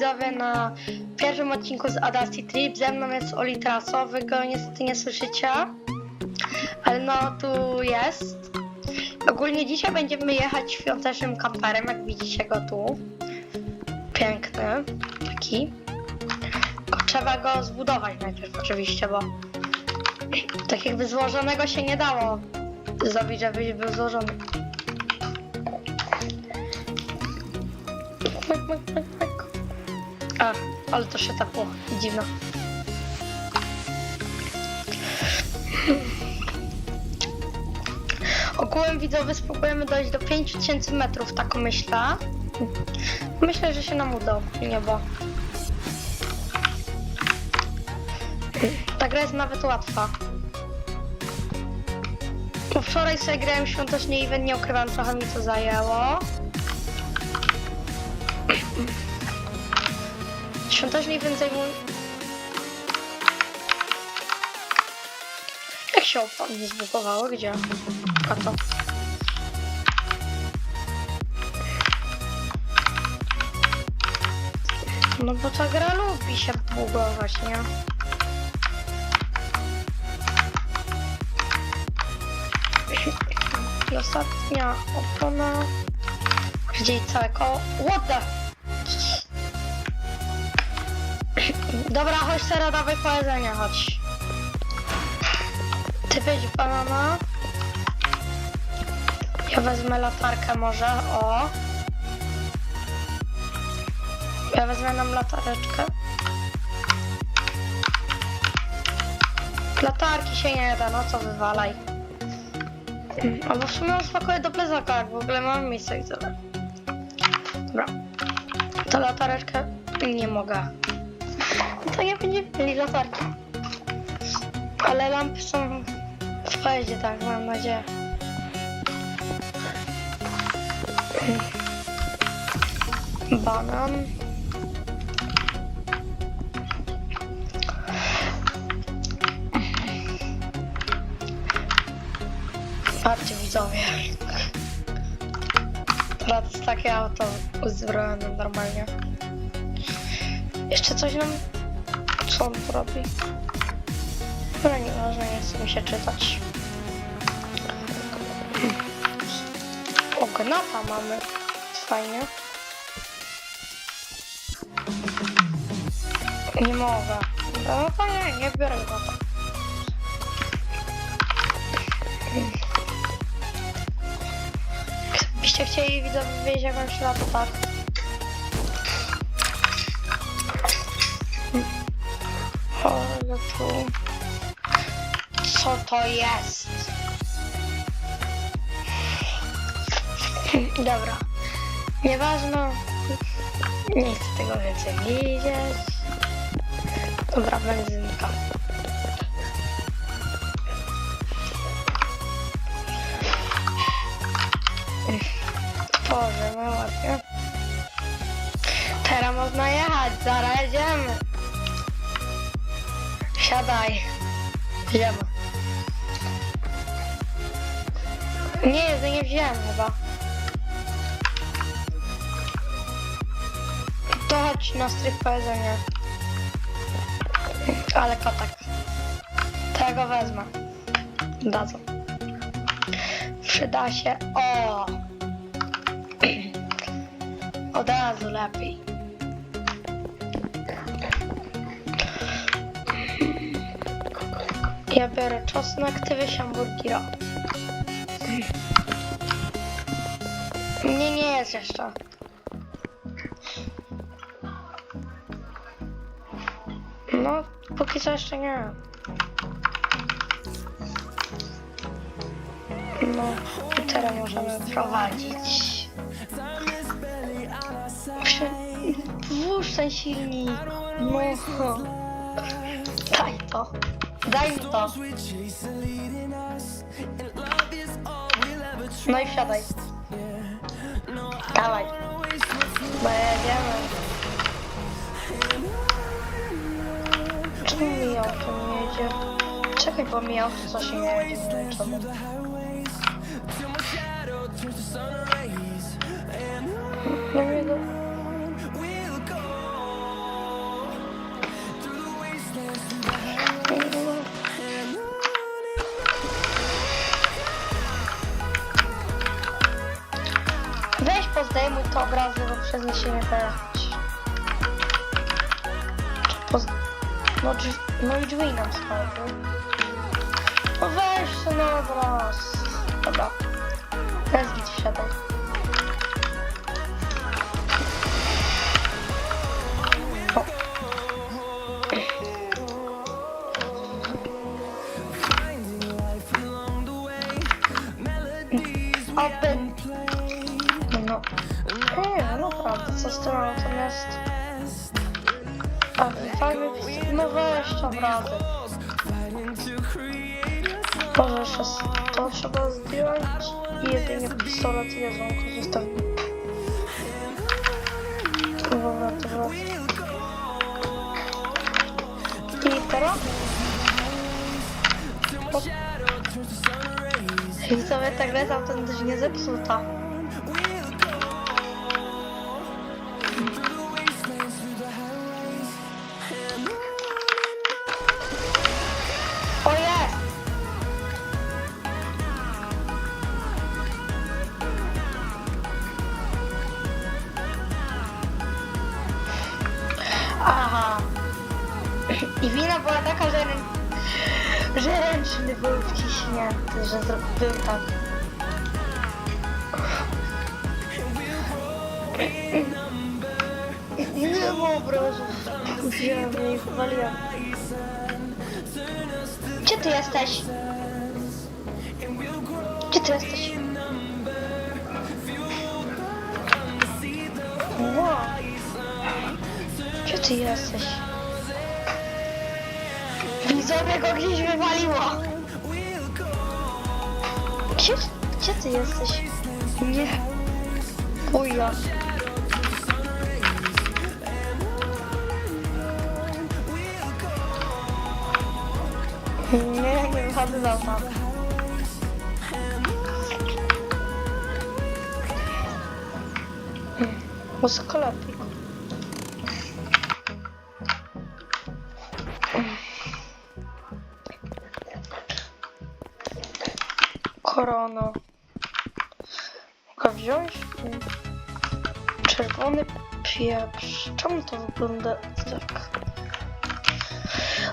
widzowie na pierwszym odcinku z Audacity Trip. Ze mną jest Oli Traso, wy go niestety nie słyszycie, ale no tu jest. Ogólnie dzisiaj będziemy jechać świątecznym kamperem, jak widzicie go tu. Piękny, taki. Trzeba go zbudować najpierw oczywiście, bo tak jakby złożonego się nie dało zrobić, żeby był złożony. A, ale to się tepło. Dziwno. Ogółem widzowie spróbujemy dojść do 5000 metrów, tak myślę. Myślę, że się nam uda ogólnie, bo... Ta gra jest nawet łatwa. Bo wczoraj sobie grałem świątecznie event, nie ukrywam, trochę mi to zajęło. Świąteczny event zajmuje... Jak się opon nie zbugowało? Gdzie? A to. No bo ta gra lubi się bugować, nie? I ostatnia opona. Gdzie całe koło. What the? Dobra, chodź teraz dawaj powiedzenia, chodź. Ty weź banana. Ja wezmę latarkę może, o. Ja wezmę nam latareczkę. Latarki się nie da, no co wywalaj. Albo w sumie spokojnie do plecaka, jak w ogóle mam miejsce i. Dobra. To latareczkę nie mogę. To nie będzie mieli latarki. Ale lampy są w pojeździe, tak, mam nadzieję. Banan. Patrzcie widzowie. Teraz takie auto uzbrojone normalnie. Jeszcze coś nam... Co on tu robi? No nieważne, nie chce mi się czytać. O, gnata mamy. Fajnie. Nie mogę. No to nie, nie biorę gnata. Byście chcieli widzowie wiedzieć jak on Co to jest? Dobra. Nieważne. Nie chcę tego więcej widzieć. Dobra, benzynka. Tworzymy ładnie. Teraz można jechać, zaraz jedziemy. Siadaj. Idziemy. Nie, jedzenie wziąłem chyba. To chodź na strych powiedzenia. Ale kotek. Tego wezmę. Dadzą. Przyda się. O! Od razu lepiej. Ja biorę czosnek, ty weź hamburgera. Nie, nie jest jeszcze. No, póki co jeszcze nie. No, teraz możemy prowadzić. Włóż ten silnik. No. Daj to. Daj mi to. No i wsiadaj. Dawaj. Bo jedziemy. Czemu mi auto nie jedzie? Czekaj, bo mi auto coś nie jedzie. Czemu. Przez nie się nie da jechać. Poz... No, no i drzwi nam spadły. No weź się na obraz. Dobra. Teraz git. Pistolet jedzonko zostawić. Dobra, to wracam. I teraz? O. I sobie tak lecał, ten też nie zepsuta. Aha. I wina była taka, że, że ręczny był wciśnięty, że zrobił tak. Nie ma obrazów. Wziąłem i wywaliłem. Gdzie ty jesteś? Gdzie ty jesteś? Ty jesteś? Widzowie go gdzieś wywaliło. Gdzie, gdzie ty jesteś? Nie. Uja. Nie, nie wychodzę za tam. Muzyka lepiej. Czerwony pieprz. Czemu to wygląda tak?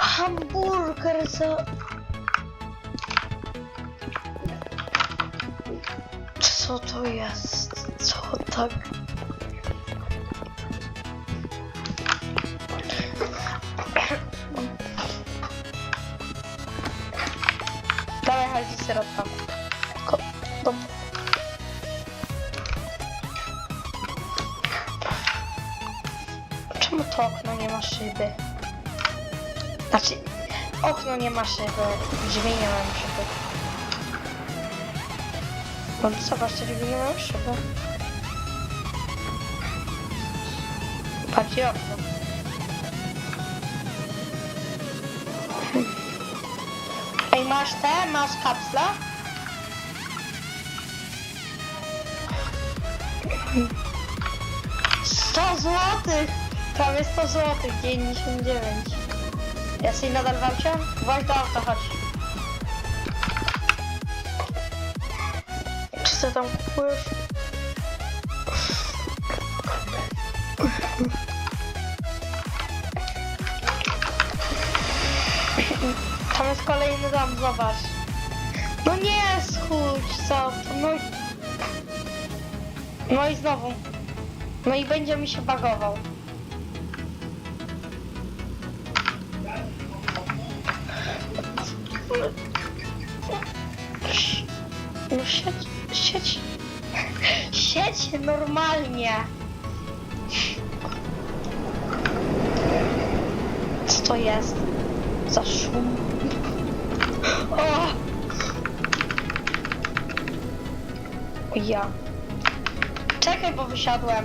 Hamburger za... Co to jest? Co szyby? Znaczy, okno nie ma szyby, drzwi nie mają szyby. No zobaczcie, drzwi nie mają szyby. Patrzcie okno. Ej, masz te? Masz kapsla? Sto złotych! Prawie 100 złotych, 99. Jesteś nadal w aucie? Właśnie do auta, chodź. Czy co tam kupujesz? Tam jest kolejny dom, zobacz. No nie, schudź, co? No i... No i znowu. No i będzie mi się bagował. Siedź normalnie. Co to jest? Za szum. O! Ja. Czekaj, bo wysiadłem.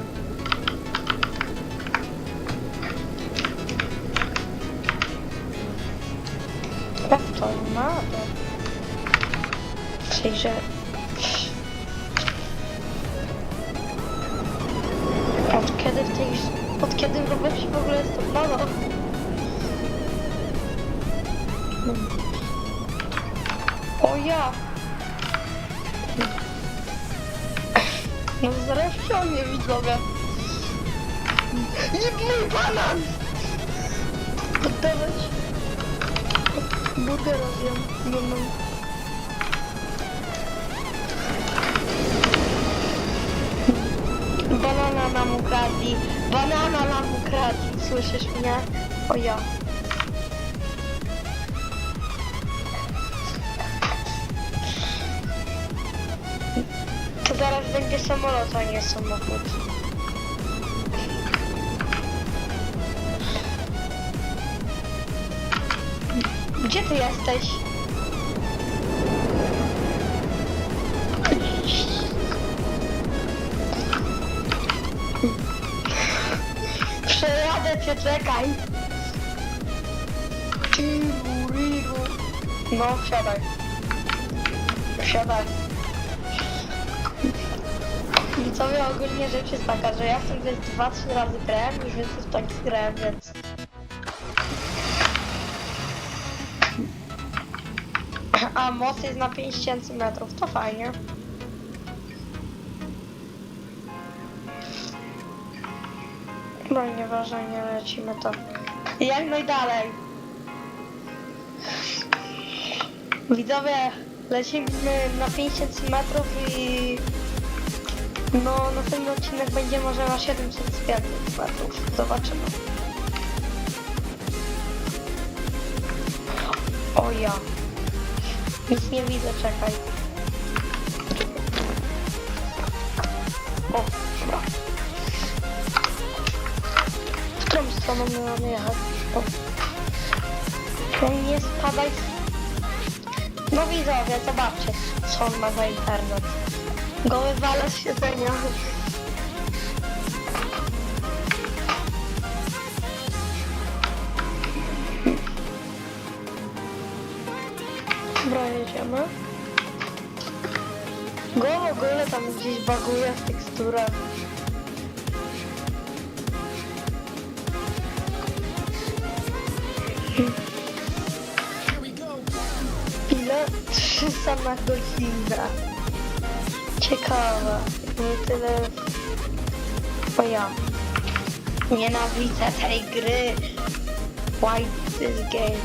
Jak to ma? Czyli, że... Od kiedy w rowerze w ogóle jest to? O ja! No zaraz wsiądzie widzowie. Nie mój banan! Oddawać. Budę rozjem. Banan. Banana nam ukradli. Banana nam ukradli. Słyszysz mnie? O ja. To zaraz będzie samolot, a nie samochód. Gdzie ty jesteś? Przejadę cię, czekaj. Iru, iru. No, wsiadaj. Wsiadaj. Widzowie, ogólnie rzecz jest taka, że ja w tym więc 2-3 razy grałem, już więcej w takich grałem, więc... A moc jest na 5000 metrów, to fajnie. No nieważne, nie lecimy to. Jak najdalej. Widzowie, lecimy na 5000 metrów i... No, następny odcinek będzie może na 705 metrów. Zobaczymy. O ja. Nic nie widzę, czekaj. O, my mamy jechać? O. No nie spadaj. No widzowie, zobaczcie, co on ma za internet. Go wywala z siedzenia. Dobra, jedziemy. Go w ogóle tam gdzieś baguje w teksturach. Ile? 300 na godzinę. Ciekawe. Nie tyle... O ja. Nienawidzę tej gry. Why this game?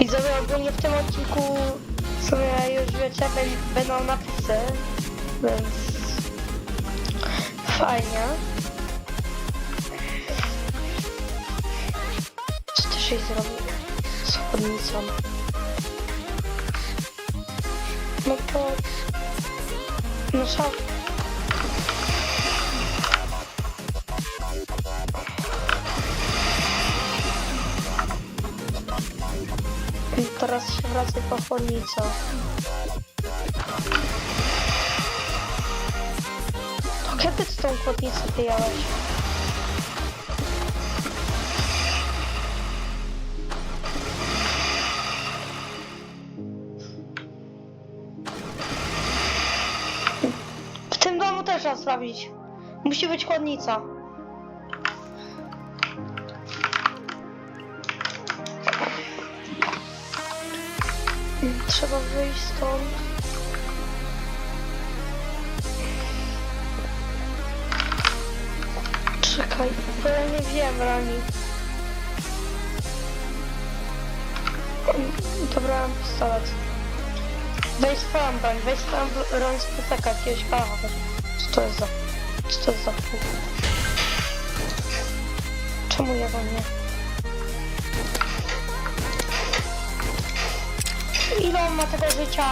I sobie ogólnie w tym odcinku w sumie już wiecie, bę- będą napisy, więc fajnie. Co ty się zrobił z chłodnicą? No to... No szaf. I teraz się wracaj po chłodnicę. To kiedy ty tą chłodnicę wyjąłeś? Sprawdzić. Musi być chłodnica. Trzeba wyjść stąd. Czekaj, bo ja nie wiem rani. Dobra, pistolet. Weź swoją broń, weź swoją broń z plecaka jakiegoś pacha. To jest za... Co to jest za pół? Czemu ja wam nie? Ile on ma tego życia?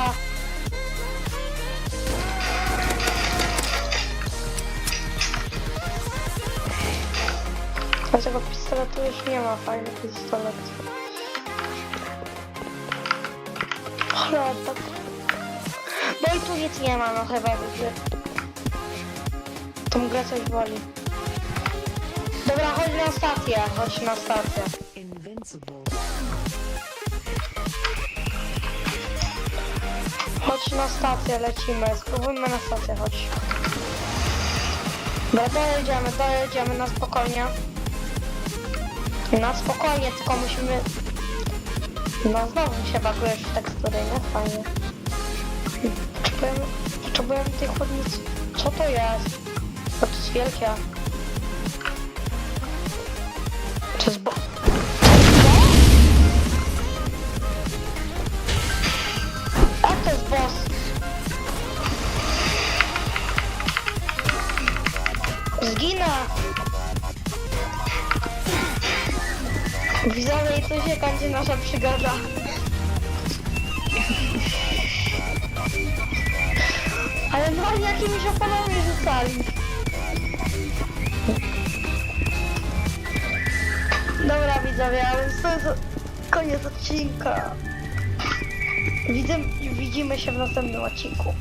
A tego pistoletu już nie ma, fajny pistolet. Chleba. No i tu nic nie ma, no chyba widzę. Tą grę coś boli. Dobra, chodź na stację, chodź na stację. Chodź na stację, lecimy. Spróbujmy na stację, chodź. Dobra, dojedziemy, dojedziemy na spokojnie. Na spokojnie, tylko musimy... No znowu się bagujesz w tekstury, nie? Fajnie. Potrzebujemy, Potrzebuję tej chłodnicy. Co to jest? Wielkie. To jest bo... Jak to jest boss? Zginę! Widzowie, tu się kończy nasza przygoda. Ale no jakimiś oponami rzucali. Dobra widzowie, ale to jest koniec odcinka. Widzę, widzimy się w następnym odcinku.